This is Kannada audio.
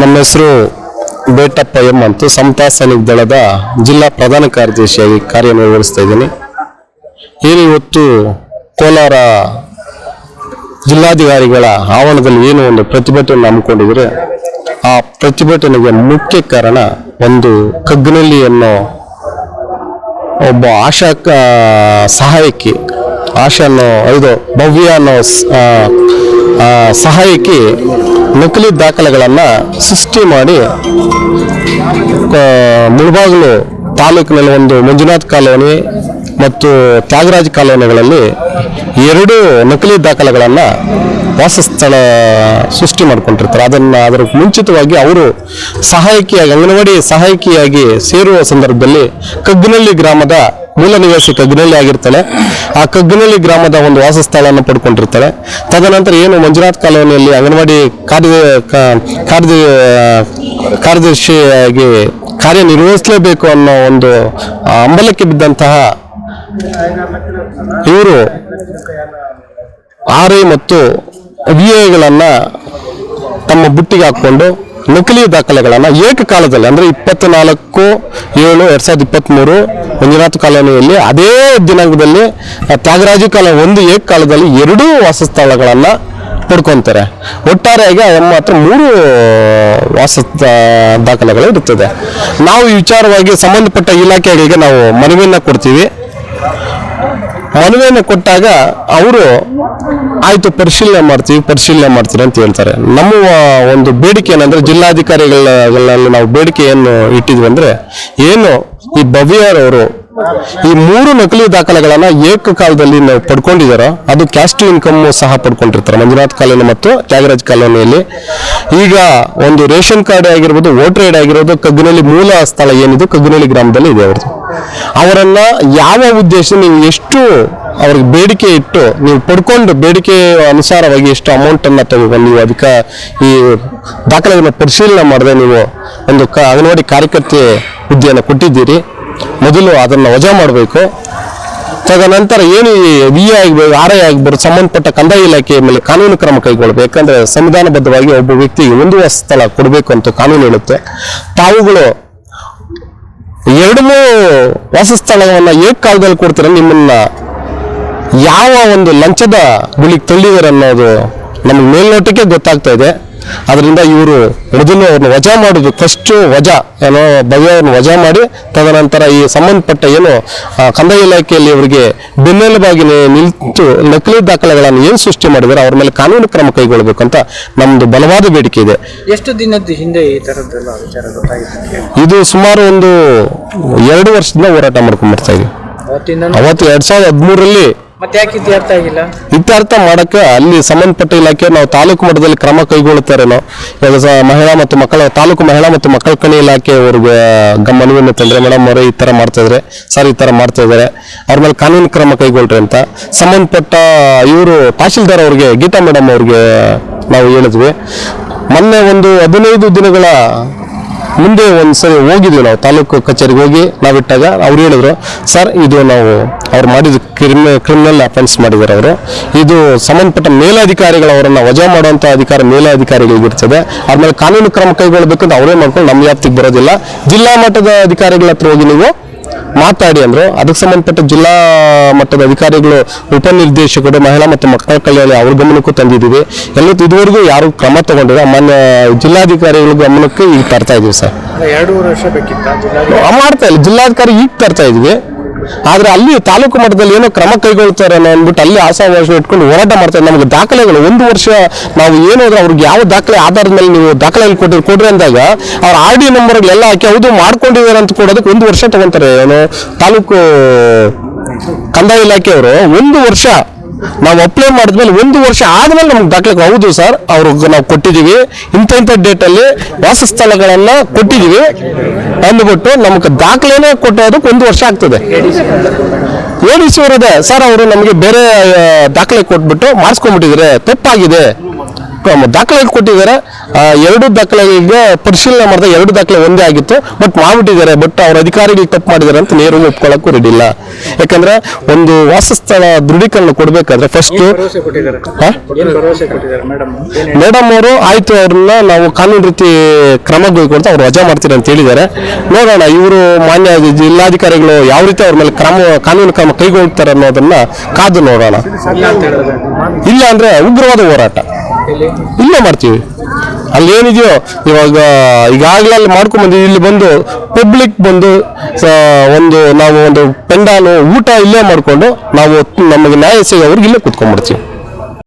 ನಮ್ಮ ಹೆಸರು ಬೇಟಪ್ಪ ಎಂ ಅಂತ ಸಮತಾ ಸೈನಿಕ ದಳದ ಜಿಲ್ಲಾ ಪ್ರಧಾನ ಕಾರ್ಯದರ್ಶಿಯಾಗಿ ಕಾರ್ಯನಿರ್ವಹಿಸ್ತಾ ಇದ್ದೀನಿ. ಏನು ಇವತ್ತು ಕೋಲಾರ ಜಿಲ್ಲಾಧಿಕಾರಿಗಳ ಆವರಣದಲ್ಲಿ ಏನು ಒಂದು ಪ್ರತಿಭಟನೆ ಹಮ್ಮಿಕೊಂಡಿದ್ರೆ, ಆ ಪ್ರತಿಭಟನೆಗೆ ಮುಖ್ಯ ಕಾರಣ ಒಂದು ಕಗ್ನಲ್ಲಿ ಅನ್ನೋ ಒಬ್ಬ ಆಶಾ ಸಹಾಯಕಿ, ಆಶಾ ಅನ್ನೋ, ಇದು ಭವ್ಯ ಅನ್ನೋ ಸಹಾಯಕಿ ನಕಲಿ ದಾಖಲೆಗಳನ್ನು ಸೃಷ್ಟಿ ಮಾಡಿ ಮುಳಬಾಗಲು ತಾಲೂಕಿನಲ್ಲಿ ಒಂದು ಮಂಜುನಾಥ್ ಕಾಲೋನಿ ಮತ್ತು ತ್ಯಾಗರಾಜ್ ಕಾಲೋನಿಗಳಲ್ಲಿ ಎರಡು ನಕಲಿ ದಾಖಲೆಗಳನ್ನು ವಾಸಸ್ಥಳ ಸೃಷ್ಟಿ ಮಾಡ್ಕೊಂಡಿರ್ತಾರೆ. ಅದನ್ನು ಅದರ ಮುಂಚಿತವಾಗಿ ಅವರು ಸಹಾಯಕಿಯಾಗಿ, ಅಂಗನವಾಡಿ ಸಹಾಯಕಿಯಾಗಿ ಸೇರುವ ಸಂದರ್ಭದಲ್ಲಿ ಕಗ್ಗನಹಳ್ಳಿ ಗ್ರಾಮದ ಮೂಲ ನಿವಾಸಿ ಕಗ್ನಲ್ಲಿ ಆಗಿರ್ತಾಳೆ. ಆ ಕಗ್ನಲ್ಲಿ ಗ್ರಾಮದ ಒಂದು ವಾಸಸ್ಥಳವನ್ನು ಪಡ್ಕೊಂಡಿರ್ತಾಳೆ. ತದನಂತರ ಏನು ಮಂಜುನಾಥ್ ಕಾಲೋನಿಯಲ್ಲಿ ಅಂಗನವಾಡಿ ಕಾರ್ಯ ಕಾರ್ಯ, ಕಾರ್ಯದರ್ಶಿಯಾಗಿ ಕಾರ್ಯನಿರ್ವಹಿಸಲೇಬೇಕು ಅನ್ನೋ ಒಂದು ಅಂಬಲಕ್ಕೆ ಬಿದ್ದಂತಹ ಇವರು ಆರ್ ಮತ್ತು ವಿ ತಮ್ಮ ಬುಟ್ಟಿಗೆ ಹಾಕ್ಕೊಂಡು ನಕಲಿ ದಾಖಲೆಗಳನ್ನು ಏಕಕಾಲದಲ್ಲಿ, ಅಂದರೆ ಇಪ್ಪತ್ನಾಲ್ಕು ಏಳು ಎರಡು ಸಾವಿರದ ಇಪ್ಪತ್ತ್ಮೂರು ಮಂಜುನಾಥ ಕಾಲೋನಿಯಲ್ಲಿ ಅದೇ ದಿನಾಂಕದಲ್ಲಿ ತ್ಯಾಗರಾಜು ಕಾಲ ಒಂದು ಏಕಕಾಲದಲ್ಲಿ ಎರಡೂ ವಾಸಸ್ಥಳಗಳನ್ನು ಪಡ್ಕೊತಾರೆ. ಒಟ್ಟಾರೆಯಾಗಿ ಅವ್ರ ಮಾತ್ರ ಮೂರು ವಾಸ ದಾಖಲೆಗಳು ಇರುತ್ತದೆ. ನಾವು ವಿಚಾರವಾಗಿ ಸಂಬಂಧಪಟ್ಟ ಇಲಾಖೆಗಳಿಗೆ ನಾವು ಮನವಿಯನ್ನು ಕೊಡ್ತೀವಿ. ಮನವಿಯನ್ನು ಕೊಟ್ಟಾಗ ಅವರು, ಆಯಿತು, ಪರಿಶೀಲನೆ ಮಾಡ್ತೀವಿ, ಪರಿಶೀಲನೆ ಮಾಡ್ತೀರಿ ಅಂತ ಹೇಳ್ತಾರೆ. ನಮ್ಮ ಒಂದು ಬೇಡಿಕೆ ಏನಂದ್ರೆ ಜಿಲ್ಲಾಧಿಕಾರಿಗಳಲ್ಲಿ ನಾವು ಬೇಡಿಕೆ ಏನು ಇಟ್ಟಿದ್ವಿ ಅಂದ್ರೆ, ಏನು ಈ ಭವ್ಯರವರು ಈ ಮೂರು ನಕಲಿ ದಾಖಲೆಗಳನ್ನ ಏಕಕಾಲದಲ್ಲಿ ನಾವು ಪಡ್ಕೊಂಡಿದ್ದಾರೋ, ಅದು ಕ್ಯಾಸ್ಟ್ ಇನ್ಕಮ್ ಸಹ ಪಡ್ಕೊಂಡಿರ್ತಾರೆ. ಮಂಜುನಾಥ್ ಕಾಲೋನಿ ಮತ್ತು ತ್ಯಾಗರಾಜ್ ಕಾಲೋನಿಯಲ್ಲಿ. ಈಗ ಒಂದು ರೇಷನ್ ಕಾರ್ಡ್ ಆಗಿರ್ಬೋದು, ವೋಟರ್ ಐಡಿ ಆಗಿರೋದು ಕಗ್ಗಿನಲ್ಲಿ ಮೂಲ ಸ್ಥಳ ಏನಿದೆ ಕಗ್ಗಿನಲ್ಲಿ ಗ್ರಾಮದಲ್ಲಿ ಇದೆ ಅವ್ರದ್ದು. ಅವರನ್ನ ಯಾವ ಉದ್ದೇಶ ನೀವು ಎಷ್ಟು ಅವ್ರಿಗೆ ಬೇಡಿಕೆ ಇಟ್ಟು ನೀವು ಪಡ್ಕೊಂಡು ಬೇಡಿಕೆ ಅನುಸಾರವಾಗಿ ಎಷ್ಟು ಅಮೌಂಟ್ ಅನ್ನ ತಗೊಂಡು ನೀವು ಅದಕ್ಕೆ ಈ ದಾಖಲೆಗಳನ್ನ ಪರಿಶೀಲನೆ ಮಾಡದೆ ನೀವು ಒಂದು ಕ ಅಂಗನವಾಡಿ ಕಾರ್ಯಕರ್ತೆ ಹುದ್ದೆಯನ್ನು ಕೊಟ್ಟಿದ್ದೀರಿ. ಮೊದಲು ಅದನ್ನು ವಜಾ ಮಾಡಬೇಕು. ತದನಂತರ ಏನು ಈ ವಿ ಆಗ್ಬೋದು ಆರ್ ಐ ಆಗ್ಬೋದು ಸಂಬಂಧಪಟ್ಟ ಕಂದಾಯ ಇಲಾಖೆಯ ಮೇಲೆ ಕಾನೂನು ಕ್ರಮ ಕೈಗೊಳ್ಳಬೇಕು. ಯಾಕಂದರೆ ಸಂವಿಧಾನಬದ್ಧವಾಗಿ ಒಬ್ಬ ವ್ಯಕ್ತಿಗೆ ಒಂದು ಸ್ಥಳ ಕೊಡಬೇಕು ಅಂತ ಕಾನೂನು ಹೇಳುತ್ತೆ. ತಾವುಗಳು ಎರಡು ವಾಸಸ್ಥಳವನ್ನ ಏಕಕಾಲದಲ್ಲಿ ಕೊಡ್ತಾರೆ ನಿಮ್ಮನ್ನ. ಯಾವ ಒಂದು ಲಂಚದ ಗುಳಿಗೆ ತಳ್ಳಿದಾರೆ ಅನ್ನೋದು ನಮಗೆ ಮೇಲ್ನೋಟಕ್ಕೆ ಗೊತ್ತಾಗ್ತಾ ಇದೆ. ಅದರಿಂದ ಇವರು ಮೊದಲು ಅವ್ರನ್ನ ವಜಾ ಮಾಡೋದು ಫಸ್ಟ್ ವಜಾ ಏನೋ ಭವ್ಯವನ್ನು ವಜಾ ಮಾಡಿ ತದನಂತರ ಈ ಸಂಬಂಧಪಟ್ಟ ಏನು ಕಂದಾಯ ಇಲಾಖೆಯಲ್ಲಿ ಇವರಿಗೆ ಬೆನ್ನೆಲುಬಾಗಿ ನಿಂತು ನಕಲಿ ದಾಖಲೆಗಳನ್ನು ಏನು ಸೃಷ್ಟಿ ಮಾಡಿದರೆ ಅವ್ರ ಮೇಲೆ ಕಾನೂನು ಕ್ರಮ ಕೈಗೊಳ್ಳಬೇಕು ಅಂತ ನಮ್ಮದು ಬಲವಾದ ಬೇಡಿಕೆ ಇದೆ. ಎಷ್ಟು ದಿನದ ಹಿಂದೆ ಈ ಥರದ್ದೆಲ್ಲ ವಿಚಾರ ಗೊತ್ತಾಗಿದೆ? ಇದು ಸುಮಾರು ಒಂದು ಎರಡು ವರ್ಷದಿಂದ ಹೋರಾಟ ಮಾಡ್ಕೊಂಡು ಬರ್ತಾ ಇದೀವಿ ಅವತ್ತು ಎರಡ್ ಸಾವಿರದ ಹದಿಮೂರರಲ್ಲಿ ಮತ್ತೆ ಯಾಕೆ ಇದು ಅರ್ಥ ಆಗಿಲ್ಲ? ಇತ್ಯರ್ಥ ಮಾಡಕ್ಕೆ ಅಲ್ಲಿ ಸಂಬಂಧಪಟ್ಟ ಇಲಾಖೆ ನಾವು ತಾಲೂಕು ಮಟ್ಟದಲ್ಲಿ ಕ್ರಮ ಕೈಗೊಳ್ಳುತ್ತಾರೇನೋ ಇವಾಗ ಸ- ಮಹಿಳಾ ಮತ್ತು ಮಕ್ಕಳ ತಾಲೂಕು ಮಹಿಳಾ ಮತ್ತು ಮಕ್ಕಳ ಕಣಿ ಇಲಾಖೆ ಅವ್ರಿಗೆ ಗಮನವನ್ನು ತಂದ್ರೆ ಮೇಡಮ್ ಅವರು ಈ ತರ ಮಾಡ್ತಾ ಇದ್ರೆ. ಸರ್ ಈ ತರ ಮಾಡ್ತಾ ಇದ್ದಾರೆ ಅವ್ರ ಮೇಲೆ ಕಾನೂನು ಕ್ರಮ ಕೈಗೊಳ್ರಿ ಅಂತ. ಸಂಬಂಧಪಟ್ಟ ಇವರು ತಹಶೀಲ್ದಾರ್ ಅವ್ರಿಗೆ ಗೀತಾ ಮೇಡಮ್ ಅವ್ರಿಗೆ ನಾವು ಹೇಳಿದ್ವಿ. ಮೊನ್ನೆ ಒಂದು ಹದಿನೈದು ದಿನಗಳ ಮುಂದೆ ಒಂದ್ಸರಿ ಹೋಗಿದ್ವಿ ನಾವು ತಾಲೂಕು ಕಚೇರಿಗೆ ಹೋಗಿ ನಾವಿಟ್ಟಾಗ ಅವ್ರು ಹೇಳಿದ್ರು, ಸರ್, ಇದು ನಾವು ಅವ್ರು ಮಾಡಿದ ಕ್ರಿಮಿನಲ್ ಕ್ರಿಮಿನಲ್ ಅಫೆನ್ಸ್ ಮಾಡಿದ್ದಾರೆ ಅವರು. ಇದು ಸಂಬಂಧಪಟ್ಟ ಮೇಲಧಿಕಾರಿಗಳು ಅವರನ್ನು ವಜಾ ಮಾಡುವಂಥ ಅಧಿಕಾರ ಮೇಲಾಧಿಕಾರಿಗಳಿಗಿರ್ತದೆ ಅವ್ರ ಕಾನೂನು ಕ್ರಮ ಕೈಗೊಳ್ಳಬೇಕಂತ ಅವರೇ ಮಾಡ್ಕೊಂಡು ನಮ್ಮ ವ್ಯಾಪ್ತಿಗೆ ಬರೋದಿಲ್ಲ. ಜಿಲ್ಲಾ ಮಟ್ಟದ ಅಧಿಕಾರಿಗಳ ಹತ್ರ ಹೋಗಿ ನೀವು ಮಾತಾಡಿ ಅಂದ್ರು. ಅದಕ್ಕೆ ಸಂಬಂಧಪಟ್ಟ ಜಿಲ್ಲಾ ಮಟ್ಟದ ಅಧಿಕಾರಿಗಳು ಉಪನಿರ್ದೇಶಕರು ಮಹಿಳಾ ಮತ್ತು ಮಕ್ಕಳ ಕಲ್ಯಾಣ ಅವ್ರ ಗಮನಕ್ಕೂ ತಂದಿದ್ದೀವಿ. ಎಲ್ಲ ಇದುವರೆಗೂ ಯಾರು ಕ್ರಮ ತಗೊಂಡಿಲ್ಲ. ಮಾನ್ಯ ಜಿಲ್ಲಾಧಿಕಾರಿಗಳ ಗಮನಕ್ಕೆ ಈಗ ತರ್ತಾ ಇದೀವಿ ಸರ್. ಮಾಡ್ತಾ ಇಲ್ಲ. ಜಿಲ್ಲಾಧಿಕಾರಿ ಈಗ ತರ್ತಾ ಇದ್ವಿ. ಆದ್ರೆ ಅಲ್ಲಿ ತಾಲೂಕು ಮಟ್ಟದಲ್ಲಿ ಏನೋ ಕ್ರಮ ಕೈಗೊಳ್ತಾರೆ ಅಂದ್ಬಿಟ್ಟು ಅಲ್ಲಿ ಆಶಾವಾಸ ಇಟ್ಕೊಂಡು ಹೋರಾಟ ಮಾಡ್ತಾರೆ. ನಮಗೆ ದಾಖಲೆಗಳು ಒಂದು ವರ್ಷ ನಾವು ಏನಾದ್ರೂ ಅವ್ರಿಗೆ ಯಾವ ದಾಖಲೆ ಆಧಾರದ ಮೇಲೆ ನೀವು ದಾಖಲೆ ಕೊಟ್ಟಿರಿ ಕೊಡ್ರಿ ಅಂದಾಗ ಅವ್ರ ಆರ್ ಡಿ ನಂಬರ್ ಎಲ್ಲ ಹಾಕಿ ಹೌದು ಮಾಡ್ಕೊಂಡಿದ್ದಾರೆ ಅಂತ ಕೊಡೋದಕ್ಕೆ ಒಂದು ವರ್ಷ ತಗೊಂತಾರೆ ಏನು ತಾಲೂಕು ಕಂದಾಯ ಇಲಾಖೆಯವರು. ಒಂದು ವರ್ಷ ನಾವು ಅಪ್ಲೈ ಮಾಡಿದ್ಮೇಲೆ ಒಂದು ವರ್ಷ ಆದಮೇಲೆ ನಮ್ಗೆ ದಾಖಲೆ ಹೌದು ಸರ್ ಅವ್ರಿಗೆ ನಾವು ಕೊಟ್ಟಿದ್ದೀವಿ. ಇಂಥ ಇಂಥ ಡೇಟಲ್ಲಿ ವಾಸಸ್ಥಳಗಳನ್ನ ಕೊಟ್ಟಿದ್ದೀವಿ. ಅಂದ್ಬಿಟ್ಟು ನಮ್ಗೆ ದಾಖಲೆನೇ ಕೊಟ್ಟೋದಕ್ಕೆ ಒಂದು ವರ್ಷ ಆಗ್ತದೆ. ಎಡಿಸಿ ಸರ್ ಅವರು ನಮಗೆ ಬೇರೆ ದಾಖಲೆ ಕೊಟ್ಬಿಟ್ಟು ಮಾಡಿಸ್ಕೊಂಡ್ಬಿಟ್ಟಿದ್ದಾರೆ. ತಪ್ಪಾಗಿದೆ. ದಾಖಲೆ ಕೊಟ್ಟಿದ್ದಾರೆ. ಎರಡು ದಾಖಲೆಗೆ ಪರಿಶೀಲನೆ ಮಾಡಿದ ಎರಡು ದಾಖಲೆ ಒಂದೇ ಆಗಿತ್ತು. ಬಟ್ ಮಾಡ್ಬಿಟ್ಟಿದ್ದಾರೆ. ಬಟ್ ಅವ್ರ ಅಧಿಕಾರಿಗಳು ತಪ್ಪು ಮಾಡಿದ್ದಾರೆ ಅಂತ ನೇರವಾಗಿ ಒಪ್ಕೊಳ್ಳೋಕ್ಕೂ ರೆಡಿ ಇಲ್ಲ. ಯಾಕಂದ್ರೆ ಒಂದು ವಾಸಸ್ಥಳ ದೃಢೀಕರಣ ಕೊಡ್ಬೇಕು ಮಾಡ್ಬೇಕಾದ್ರೆ ಫಸ್ಟ್ ಮೇಡಮ್? ಅವರು ಆಯ್ತು ಅವ್ರನ್ನ ನಾವು ಕಾನೂನು ರೀತಿ ಕ್ರಮ ಕೈಗೊಳ್ತಾ ಅವ್ರು ವಜಾ ಮಾಡ್ತೀರಿ ಅಂತ ಹೇಳಿದ್ದಾರೆ. ನೋಡೋಣ ಇವರು ಮಾನ್ಯ ಜಿಲ್ಲಾಧಿಕಾರಿಗಳು ಯಾವ ರೀತಿ ಅವ್ರ ಮೇಲೆ ಕ್ರಮ ಕಾನೂನು ಕ್ರಮ ಕೈಗೊಳ್ತಾರೆ ಅನ್ನೋದನ್ನ ಕಾದು ನೋಡೋಣ. ಇಲ್ಲ ಅಂದ್ರೆ ಉಗ್ರವಾದ ಹೋರಾಟ. ಇಲ್ಲಿ ಮಾಡ್ತೀವಿ. ಅಲ್ಲಿ ಏನಿದೆಯೋ ಇವಾಗ, ಈಗಾಗಲೇ ಅಲ್ಲಿ ಮಾಡ್ಕೊಂಡ್ ಬಂದಿವಿ ಇಲ್ಲಿ ಬಂದು ಪಬ್ಲಿಕ್ ಬಂದು ಒಂದು, ನಾವು ಒಂದು ಪೆಂಡಾಲು ಊಟ ಇಲ್ಲೇ ಮಾಡಿಕೊಂಡು ನಾವು ನಮಗೆ ನ್ಯಾಯ ಸಿಗೋವ್ರಿಗೆ ಇಲ್ಲೇ ಕುತ್ಕೊಂಡ್ಬಿಡ್ತೀವಿ